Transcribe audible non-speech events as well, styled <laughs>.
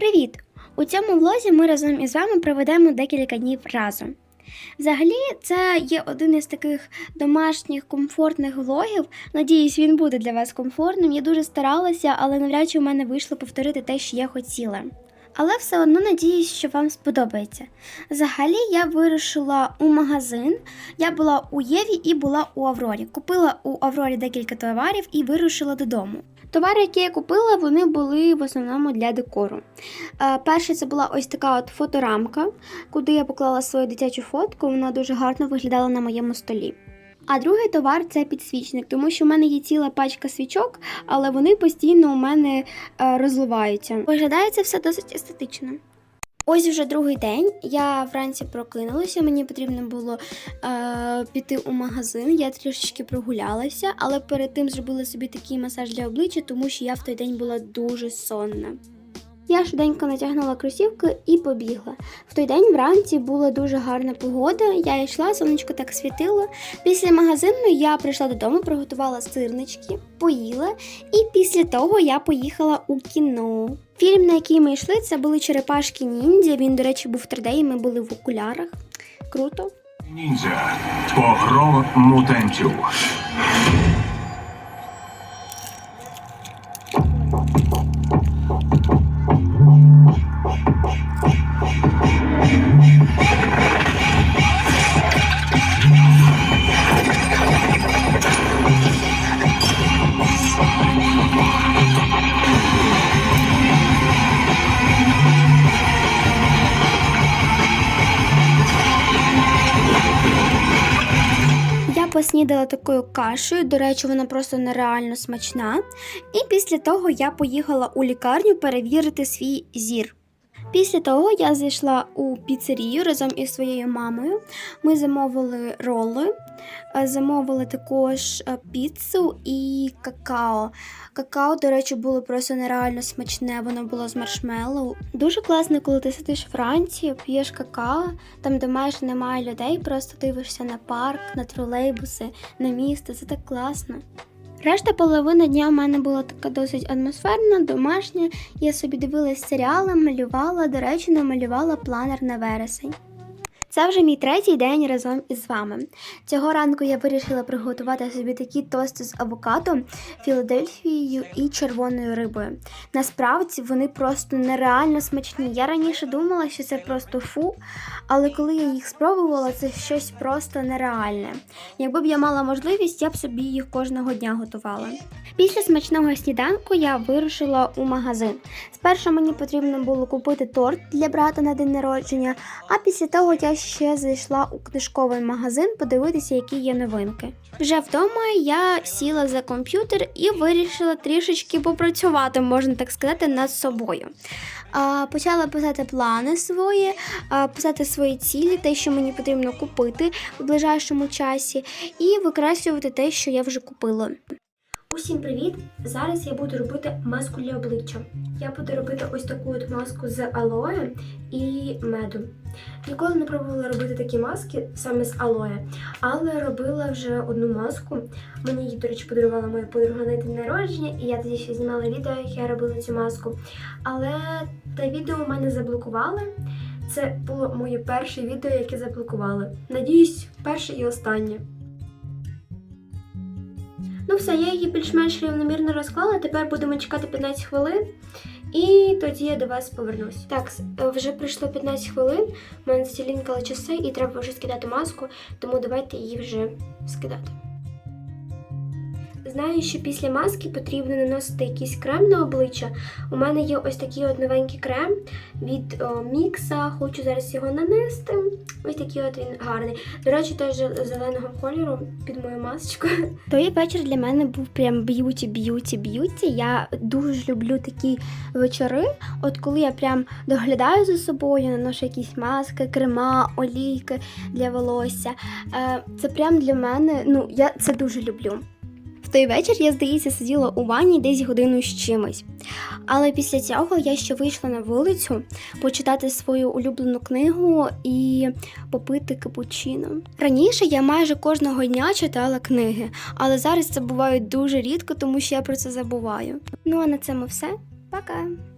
Привіт! У цьому влозі ми разом із вами проведемо декілька днів разом. Взагалі, це є один із таких домашніх комфортних влогів. Надіюсь, він буде для вас комфортним. Я дуже старалася, але навряд чи в мене вийшло повторити те, що я хотіла. Але все одно надіюсь, що вам сподобається. Взагалі, я вирушила у магазин. Я була у Єві і була у Аврорі. Купила у Аврорі декілька товарів і вирушила додому. Товари, які я купила, вони були в основному для декору. Е, Перше, це була ось така от фоторамка, куди я поклала свою дитячу фотку. Вона дуже гарно виглядала на моєму столі. А другий товар це підсвічник, тому що в мене є ціла пачка свічок, але вони постійно у мене е, розливаються. Виглядає це все досить естетично. Ось вже другий день. Я вранці прокинулася. Мені потрібно було е, піти у магазин. Я трішечки прогулялася, але перед тим зробила собі такий масаж для обличчя, тому що я в той день була дуже сонна. Я швиденько натягнула кросівки і побігла. В той день вранці була дуже гарна погода. Я йшла, сонечко так світило. Після магазину я прийшла додому, приготувала сирнички, поїла, і після того я поїхала у кіно. Фільм, на який ми йшли, це були Черепашки Ніндзя. Він, до речі, був 3D, і ми були в окулярах. Круто. Ніндзя. Погром мутантів. Поснідала такою кашею, до речі, вона просто нереально смачна. І після того я поїхала у лікарню перевірити свій зір. Після того я зайшла у піцерію разом із своєю мамою. Ми замовили роли, замовили також е, піцу і какао. Какао, до речі, було просто нереально смачне, воно було з маршмеллоу. Дуже класно, коли ти сидиш вранці, п'єш какао, там, де майже немає людей, просто дивишся на парк, на тролейбуси, на місто. Це так класно. Решта половина дня в мене була така досить атмосферна, домашня. Я собі дивилась серіали, малювала, до речі, намалювала планер на вересень. Це вже мій третій день разом із вами. Цього ранку я вирішила приготувати собі такі тости з авокадо, Філадельфією і червоною рибою. Насправді вони просто нереально смачні. Я раніше думала, що це просто фу, але коли я їх спробувала, це щось просто нереальне. Якби б я мала можливість, я б собі їх кожного дня готувала. Після смачного сніданку я вирушила у магазин. Спершу мені потрібно було купити торт для брата на день народження, а після того я ще зайшла у книжковий магазин подивитися, які є новинки. Вже вдома я сіла за комп'ютер і вирішила трішечки попрацювати, можна так сказати, над собою. Почала писати плани свої, писати свої цілі, те, що мені потрібно купити в ближайшому часі, і викреслювати те, що я вже купила. Усім привіт! Зараз я буду робити маску для обличчя. Я буду робити ось таку от маску з алоє і меду. Ніколи не пробувала робити такі маски саме з алоє, але робила вже одну маску. Мені її, до речі, подарувала моя подруга на день народження, і я тоді ще знімала відео, як я робила цю маску. Але те відео в мене заблокували. Це було моє перше відео, яке заблокували. Надіюсь, перше і останнє. Ну все, я її більш-менш рівномірно розклала. Тепер будемо чекати 15 хвилин. І тоді я до вас повернусь. Так, е, вже пройшло 15 хвилин. У мене стілінкали часи і треба вже скидати маску, тому давайте її вже скидати. Знаю, що після маски потрібно наносити якийсь крем на обличчя. У мене є ось такий от новенький крем від Мікса. Хочу зараз його нанести. Ось такий от він гарний. До речі, теж зеленого кольору під мою масочку. <laughs> Той вечір для мене був прям б'юті, б'юті, б'юті. Я дуже люблю такі вечори. От коли я прям доглядаю за собою, наношу якісь маски, крема, олійки для волосся. Е, Це прям для мене. Ну, я це дуже люблю. Той вечір я, здається, сиділа у ванні десь годину з чимось. Але після цього я ще вийшла на вулицю почитати свою улюблену книгу і попити капучино. Раніше я майже кожного дня читала книги, але зараз це буває дуже рідко, тому що я про це забуваю. Ну а на цьому все. Пока!